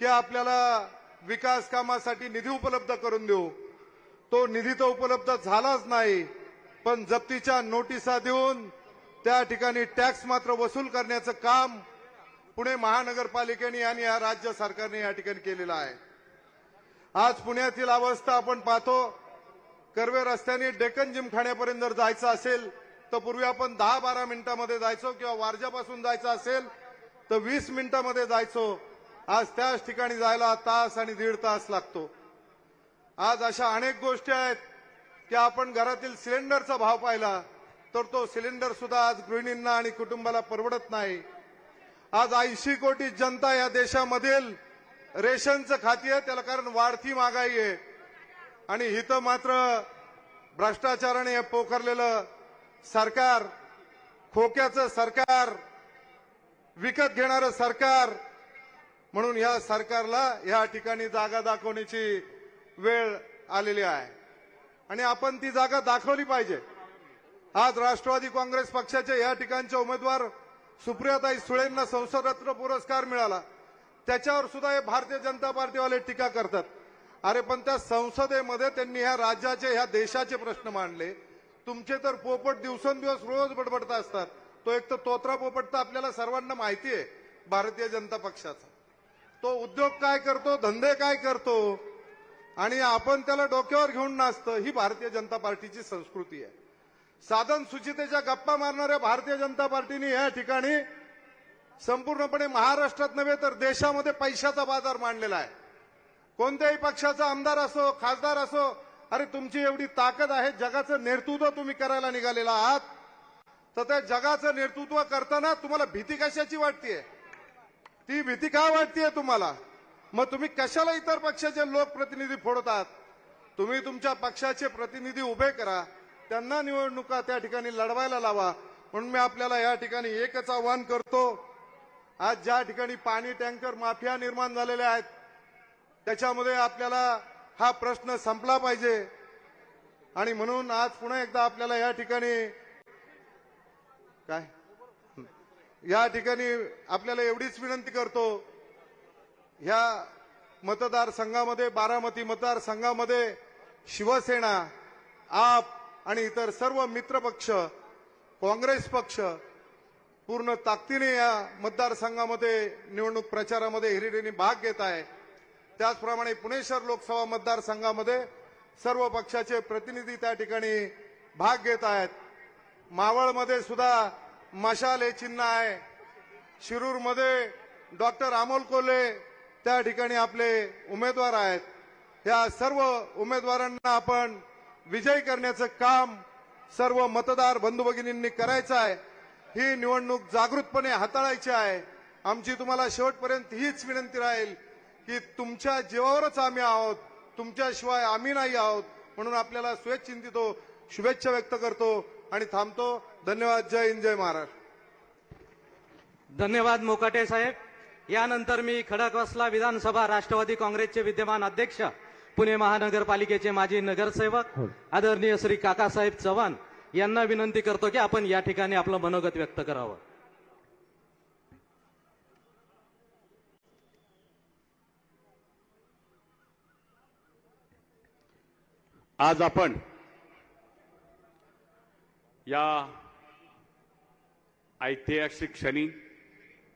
की आपल्याला विकास कामासाठी निधी उपलब्ध करून देऊ. तो निधी तर उपलब्ध झालाच नाही पण जप्तीच्या नोटिसा देऊन त्या ठिकाणी टॅक्स मात्र वसूल करण्याचं काम पुणे महानगरपालिकेने आणि या राज्य सरकारने या ठिकाणी केलेलं आहे. आज पुण्यातील अवस्था आपण पाहतो. कर्वे रस्त्याने डेक्कन जिमखान्यापर्यंत जर जायचं असेल तर पूर्वी आपण दहा बारा मिनिटांमध्ये जायचो किंवा वारजापासून जायचं असेल तर वीस मिनिटांमध्ये जायचो. आज त्याच ठिकाणी जायला तास आणि दीड तास लागतो. आज अशा अनेक गोष्टी आहेत की आपण घरातील सिलेंडरचा भाव पाहिला तर तो सिलेंडर सुद्धा आज गृहिणींना आणि कुटुंबाला परवडत नाही. आज ऐंशी कोटी जनता या देशामधील रेशनचं खाती आहे त्याला कारण वाढती महागाई आहे. आणि इथं मात्र भ्रष्टाचाराने हे पोखरलेलं सरकार खोक्याचं सरकार विकत घेणारं सरकार म्हणून या सरकारला या ठिकाणी जागा दाखवण्याची वेळ आलेली आहे. आणि आपण ती जागा दाखवली पाहिजे. आज राष्ट्रवादी काँग्रेस पक्षाचे या ठिकाणचे उमेदवार सुप्रियाताई सुळेंना संसदरत्न पुरस्कार मिळाला. त्याच्यावर सुद्धा हे भारतीय जनता पार्टीवाले टीका करतात. अरे पण त्या संसदेमध्ये त्यांनी ह्या राज्याचे ह्या देशाचे प्रश्न मांडले. तुमचे तर पोपट दिवसेंदिवस रोज बडबडता असतात. तो एक तर तोत्रा पोपट तर आपल्याला सर्वांना माहिती आहे भारतीय जनता पक्षाचा. तो उद्योग काय करतो धंदे काय करतो आणि आपण त्याला डोक्यावर घेऊन नाचतं ही भारतीय जनता पार्टीची संस्कृती आहे. साधन सुचितेच्या गप्पा मारणाऱ्या भारतीय जनता पार्टीने या ठिकाणी संपूर्णपणे महाराष्ट्रात नव्हे तर देशामध्ये पैशाचा बाजार मांडलेला आहे. कोणत्याही पक्षाचा आमदार असो खासदार असो अरे तुमची एवढी ताकद आहे जगाचं नेतृत्व तुम्ही करायला निघालेला आहात तर त्या जगाचं नेतृत्व करताना तुम्हाला भीती कशाची वाटतेय? ती भीती का वाटतीये तुम्हाला? मग तुम्ही कशाला इतर पक्षाचे लोकप्रतिनिधी फोडतात? तुम्ही तुमच्या पक्षाचे प्रतिनिधी उभे करा. त्यांना निवडणुका त्या ठिकाणी लढवायला लावा. म्हणून मी आपल्याला या ठिकाणी एकच आव्हान करतो. आज ज्या ठिकाणी पाणी टँकर माफिया निर्माण झालेल्या आहेत त्याच्यामध्ये आपल्याला हा प्रश्न संपला पाहिजे. आणि म्हणून आज पुन्हा एकदा आपल्याला या ठिकाणी काय? या ठिकाणी आपल्याला एवढीच विनंती करतो ह्या मतदारसंघामध्ये बारामती मतदारसंघामध्ये शिवसेना आप आणि इतर सर्व मित्रपक्ष काँग्रेस पक्ष पूर्ण ताकदीने या मतदारसंघामध्ये निवडणूक प्रचारामध्ये हिरिरीने भाग घेत आहे. त्याचप्रमाणे पुणे शहर लोकसभा मतदारसंघामध्ये सर्व पक्षाचे प्रतिनिधी त्या ठिकाणी भाग घेत आहेत. मावळमध्ये सुद्धा मशाल हे चिन्ह आहे. शिरूरमध्ये डॉक्टर अमोल कोल्हे त्या ठिकाणी आपले उमेदवार आहेत. या सर्व उमेदवारांना आपण विजयी करण्याचं काम सर्व मतदार बंधू भगिनींनी करायचं आहे. ही निवडणूक जागृतपणे हाताळायची आहे. आमची तुम्हाला शेवटपर्यंत हीच विनंती राहील की तुमच्या जीवावरच आम्ही आहोत. तुमच्याशिवाय आम्ही नाही आहोत. म्हणून आपल्याला स्वेच्छिंतितो शुभेच्छा व्यक्त करतो. आणि थांबतो. धन्यवाद. जय हिंद जय महाराष्ट्र. धन्यवाद मोकाटे साहेब. यानंतर मी खडकवासला विधानसभा राष्ट्रवादी काँग्रेसचे विद्यमान अध्यक्ष पुणे महानगरपालिकेचे माजी नगरसेवक आदरणीय श्री काकासाहेब चव्हाण यांना विनंती करतो की आपण या ठिकाणी आपलं मनोगत व्यक्त करावं. आज आपण या ऐतिहासिक क्षणी